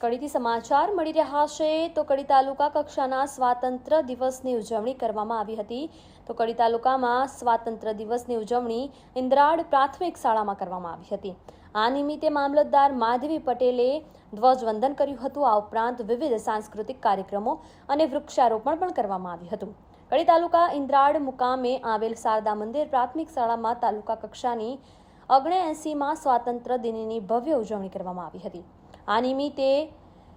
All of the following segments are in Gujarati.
કડીથી સમાચાર મળી રહ્યા છે, તો કડી તાલુકા કક્ષાના સ્વાતંત્ર્ય દિવસની ઉજવણી કરવામાં આવી હતી. તો કડી તાલુકામાં સ્વાતંત્ર્ય દિવસની ઉજવણી ઇન્દ્રાડ પ્રાથમિક શાળામાં કરવામાં આવી હતી. આ નિમિત્તે મામલતદાર માધવી પટેલે ધ્વજવંદન કર્યું હતું. આ ઉપરાંત વિવિધ સાંસ્કૃતિક કાર્યક્રમો અને વૃક્ષારોપણ પણ કરવામાં આવ્યું હતું. કડી તાલુકા ઇન્દ્રાડ મુકામે આવેલ શારદા મંદિર પ્રાથમિક શાળામાં તાલુકા કક્ષાની ઓગણએંસીમાં સ્વાતંત્ર્ય દિનની ભવ્ય ઉજવણી કરવામાં આવી હતી. આ નિમિત્તે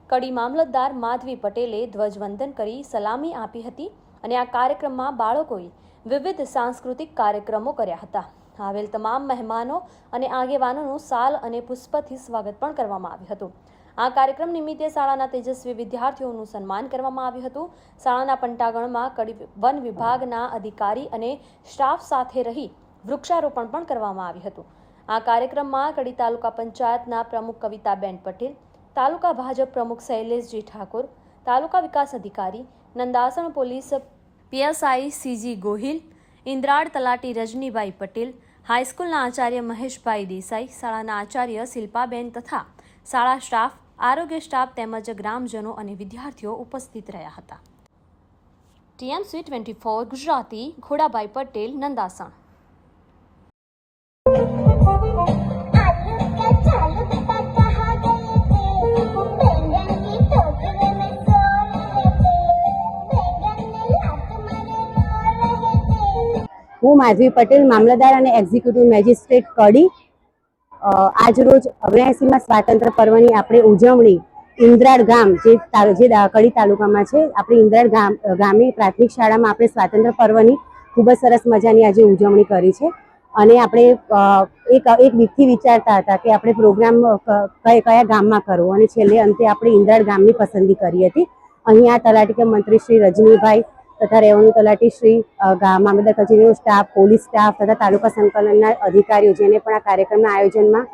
કડી મામલતદાર માધવી પટેલે ધ્વજવંદન કરી સલામી આપી હતી અને આ કાર્યક્રમમાં બાળકોએ વિવિધ સાંસ્કૃતિક કાર્યક્રમો કર્યા હતા. આવેલ તમામ મહેમાનો અને આગેવાનોનું સાલ અને પુષ્પથી સ્વાગત પણ કરવામાં આવ્યું હતું. આ કાર્યક્રમ નિમિત્તે શાળાના તેજસ્વી વિદ્યાર્થીઓનું સન્માન કરવામાં આવ્યું હતું. શાળાના પંટાગણમાં કડી વન વિભાગના અધિકારી અને સ્ટાફ સાથે રહી વૃક્ષારોપણ પણ કરવામાં આવ્યું હતું. આ કાર્યક્રમમાં કડી તાલુકા પંચાયતના પ્રમુખ કવિતાબેન પટેલ તાલુકા ભાજપ પ્રમુખ શૈલેષજી ઠાકોર, તાલુકા વિકાસ અધિકારી Nandasan police PSI CG Gohil Indrad તલાટી રજનીભાઈ પટેલ, હાઈસ્કૂલના આચાર્ય મહેશભાઈ દેસાઈ, શાળાના આચાર્ય શિલ્પાબેન તથા શાળા સ્ટાફ, આરોગ્ય સ્ટાફ તેમજ ગ્રામજનો અને વિદ્યાર્થીઓ ઉપસ્થિત રહ્યા હતા. TMC twenty four Gujarati Ghodabhai Patel, Nandasan હું માધવી પટેલ મામલતદાર અને એક્ઝિક્યુટિવ મેજિસ્ટ્રેટ કડી. અ, આજ રોજ ઓગણએંસીમાં સ્વાતંત્ર્ય પર્વની આપણે ઉજવણી ઇન્દ્રાળ ગામ જે જે કડી તાલુકામાં છે આપણે ઇન્દ્રાળ ગામ ગામે પ્રાથમિક શાળામાં આપણે સ્વાતંત્ર્ય પર્વની ખૂબ જ સરસ મજાની આજે ઉજવણી કરી છે. અને આપણે એક એક વીકથી વિચારતા હતા કે આપણે પ્રોગ્રામ કયા કયા ગામમાં કરવો. અને છેલ્લે અંતે આપણે ઇન્દ્રાળ ગામની પસંદગી કરી હતી. અહીંયા તલાટીકા મંત્રી શ્રી રજનીભાઈ તથા રેવન્યુ તલાટી શ્રી અ, ગા- મામલતદાર કચેરીનો સ્ટાફ પોલીસ સ્ટાફ તથા તાલુકા સંકલનના અધિકારીઓ જેને પણ આ કાર્યક્રમના આયોજનમાં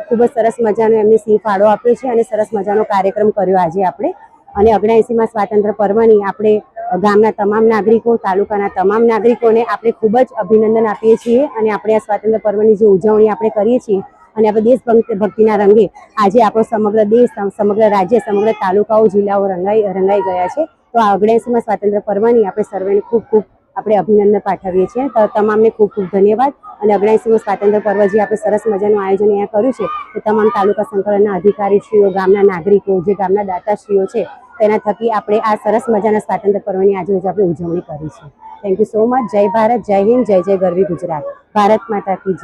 ખૂબ જ સરસ મજાનો એમને સિંહ ફાળો આપ્યો છે અને સરસ મજાનો કાર્યક્રમ કર્યો આજે આપણે. અને ઓગણએંસીમાં સ્વાતંત્ર્ય પર્વની આપણે ગામના તમામ નાગરિકો તાલુકાના તમામ નાગરિકોને આપણે ખૂબ જ અભિનંદન આપીએ છીએ અને આપણે આ સ્વાતંત્ર્ય પર્વની જે ઉજવણી આપણે કરીએ છીએ અને આપણે દેશ ભક્તિના રંગે આજે આપણો સમગ્ર દેશ સમગ્ર રાજ્ય સમગ્ર તાલુકાઓ જિલ્લાઓ રંગાઈ રંગાઈ ગયા છે. તો આ ઓગણસીમાં સ્વાતંત્ર્ય પર્વની આપણે સર્વેને ખૂબ ખૂબ આપણે અભિનંદન પાઠવીએ છીએ. તો તમામને ખૂબ ખૂબ ધન્યવાદ. અને ઓગણએંસીમું સ્વાતંત્ર્ય પર્વ જે આપણે સરસ મજાનું આયોજન અહીંયા કર્યું છે તે તમામ તાલુકા સંકલનના અધિકારીશ્રીઓ, ગામના નાગરિકો, જે ગામના દાતાશ્રીઓ છે, તેના થકી આપણે આ સરસ મજાના સ્વાતંત્ર્ય પર્વની આજે આપણે ઉજવણી કરી છે. થેન્ક યુ સો મચ જય ભારત, જય હિન્દ, જય જય ગરવી ગુજરાત. ભારત માતા કી